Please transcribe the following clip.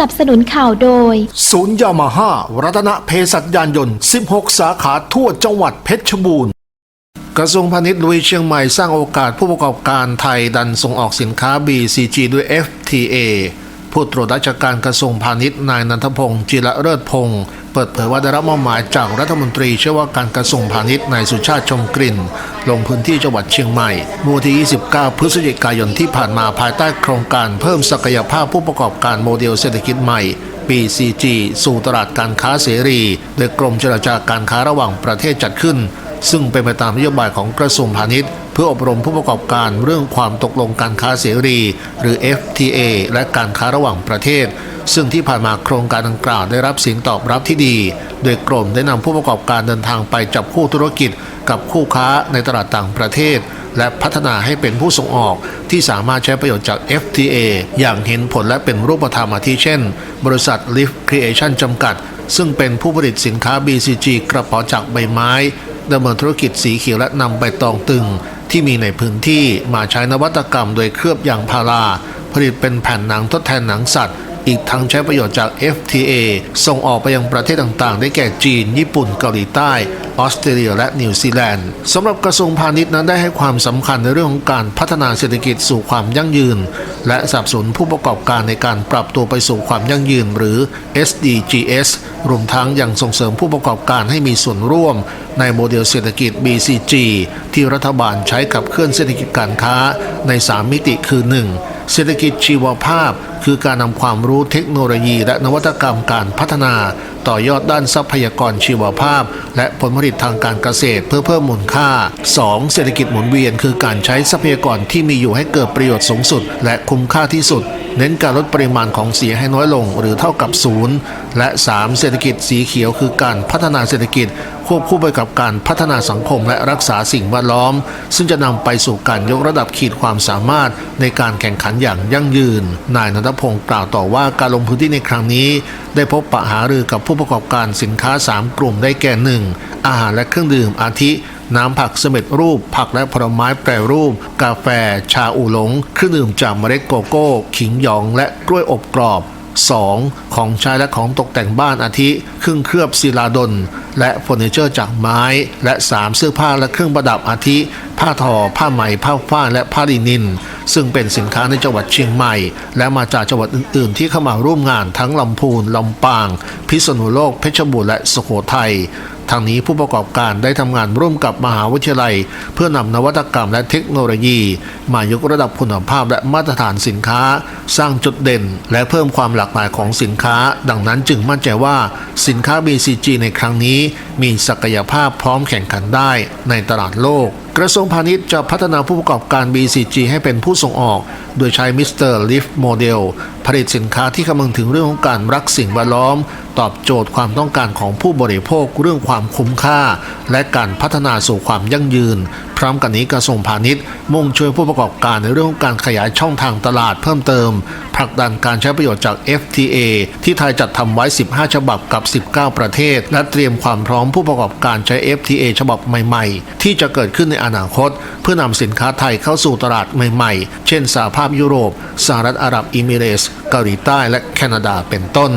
นับสนุนข่าวโดย ศูนย์ยามาฮ่ารัตนเพศัชยานยนต์ 16 สาขาทั่วจังหวัดเพชรบูรณ์กระทรวงพาณิชย์ลุยเชียงใหม่สร้างโอกาสผู้ประกอบการไทยดันส่งออกสินค้า BCG ด้วย FTA ผู้ตรวจราชการกระทรวงพาณิชย์นายนันทพงศ์จิระเลิศพงศ์เปิดเผยว่าได้รับมอบหมายจากรัฐมนตรีช่วยว่าการกระทรวงพาณิชย์นายสุชาติชมกลิ่น ลงพื้นที่จังหวัดเชียงใหม่เมื่อวันที่ 29 พฤศจิกายนที่ผ่านมาภายใต้โครงการเพิ่มศักยภาพผู้ประกอบการโมเดลเศรษฐกิจใหม่ BCG สู่ตลาดการค้าเสรี โดยกรมเจรจาการค้าระหว่างประเทศจัดขึ้น ซึ่งเป็นไปตามนโยบายของกระทรวงพาณิชย์ เพื่ออบรมผู้ประกอบการเรื่องความตกลงการค้าเสรี หรือ FTA และการค้าระหว่างประเทศ ซึ่งที่ผ่านมาโครงการดังกล่าวได้รับเสียงตอบรับที่ดี โดยกรมได้นำผู้ประกอบการเดินทางไปจับคู่ธุรกิจ กับคู่ค้าในตลาดต่างประเทศ และพัฒนาให้เป็นผู้ส่งออกที่สามารถใช้ประโยชน์จาก FTA อย่างเห็นผลและเป็นรูปธรรมอาทิเช่น บริษัท Lift Creation จำกัด ซึ่งเป็นผู้ผลิตสินค้า BCG กระเป๋าจากใบไม้ดำเนินธุรกิจสีเขียวและนำใบตองตึง ที่มีในพื้นที่มาใช้นวัตกรรมโดยเคลือบยางพารา ผลิตเป็นแผ่นหนังทดแทนหนังสัตว์ อีกทั้งใช้ประโยชน์จาก FTA ส่งออกไปยังประเทศต่างๆ ได้แก่จีน ญี่ปุ่น เกาหลีใต้ ออสเตรเลีย และนิวซีแลนด์สำหรับกระทรวงพาณิชย์นั้นได้ให้ความสำคัญในเรื่องของการพัฒนาเศรษฐกิจสู่ความยั่งยืน และสนับสนุนผู้ประกอบการในการปรับตัวไปสู่ความยั่งยืนหรือ SDGs รวมทั้งยังส่งเสริมผู้ประกอบการให้มีส่วนร่วม ในโมเดลเศรษฐกิจ BCG ที่รัฐบาลใช้ขับเคลื่อนเศรษฐกิจการค้าใน 3 มิติคือ 1. เศรษฐกิจชีวภาพ คือการนำความรู้เทคโนโลยี และนวัตกรรมการพัฒนา ต่อยอดด้านทรัพยากรชีวภาพ และผลผลิตทางการเกษตรเพื่อเพิ่มมูลค่า 2. เศรษฐกิจหมุนเวียน คือการใช้ทรัพยากรที่มีอยู่ให้เกิดประโยชน์สูงสุด และคุ้มค่าที่สุด เน้นการลดปริมาณของเสียให้น้อยลง หรือเท่ากับศูนย์และ 3. เศรษฐกิจสีเขียว คือการพัฒนาเศรษฐกิจควบคู่ไปกับการพัฒนาสังคมและรักษาสิ่งแวดล้อม ซึ่งจะนำไปสู่การยกระดับขีดความสามารถในการแข่งขันอย่างยั่งยืน นายนันทพงศ์กล่าวต่อว่าการลงพื้นที่ในครั้งนี้ ได้พบปะหารือกับผู้ประกอบการสินค้า 3 กลุ่มได้แก่หนึ่งอาหารและเครื่องดื่มอาทิน้ำผักเสำเร็จรูป ผักและผลไม้แปรรูป กาแฟ ชาอูหลง เครื่องดื่มจากเมล็ดโกโก้ ขิงหยอง และกล้วยอบกรอบ 2. ของใช้และของตกแต่งบ้านอาทิ เครื่องเคลือบศิลาดล และเฟอร์นิเจอร์จากไม้ และ 3 เสื้อผ้าและเครื่องประดับอาทิ ผ้าทอ ผ้าไหม ผ้าฝ้ายและผ้าลินิน ซึ่งเป็นสินค้าในจังหวัดเชียงใหม่ และมาจากจังหวัดอื่น ๆ ที่เข้ามาร่วมงานทั้งลำพูนลำปาง พิษณุโลกเพชรบูรณ์และสุโขทัย ทางนี้ผู้ประกอบการได้ทำงานร่วมกับมหาวิทยาลัย เพื่อนำนวัตกรรมและเทคโนโลยี มายกระดับคุณภาพและมาตรฐานสินค้า สร้างจุดเด่น และเพิ่มความหลากหลายของสินค้า ดังนั้นจึงมั่นใจว่าสินค้า BCG ในครั้งนี้ มีศักยภาพพร้อมแข่งขันได้ในตลาดโลก กระทรวงพาณิชย์จะพัฒนาผู้ประกอบการ BCG ให้เป็นผู้ส่งออก โดยใช้มิสเตอร์ลิฟโมเดลผลิตสินค้าที่คำนึงถึงเรื่องของการรักสิ่งแวดล้อม ตอบโจทย์ความต้องการของผู้บริโภคเรื่องความคุ้มค่า และการพัฒนาสู่ความยั่งยืน ร้อมกันนี้กระทรวงพาณิชย์ มุ่งช่วยผู้ประกอบการในเรื่องของการขยายช่องทางตลาดเพิ่มเติมผลักดันการใช้ประโยชน์จาก FTA ที่ไทยจัดทำไว้ 15 ฉบับกับ 19 ประเทศ และเตรียมความพร้อมผู้ประกอบการใช้ FTA ฉบับใหม่ ๆ ที่จะเกิดขึ้นในอนาคต เพื่อนำสินค้าไทยเข้าสู่ตลาดใหม่ ๆ เช่นสหภาพยุโรปสหรัฐอาหรับอิมิเรสเกาหลีใต้และแคนาดาเป็นต้น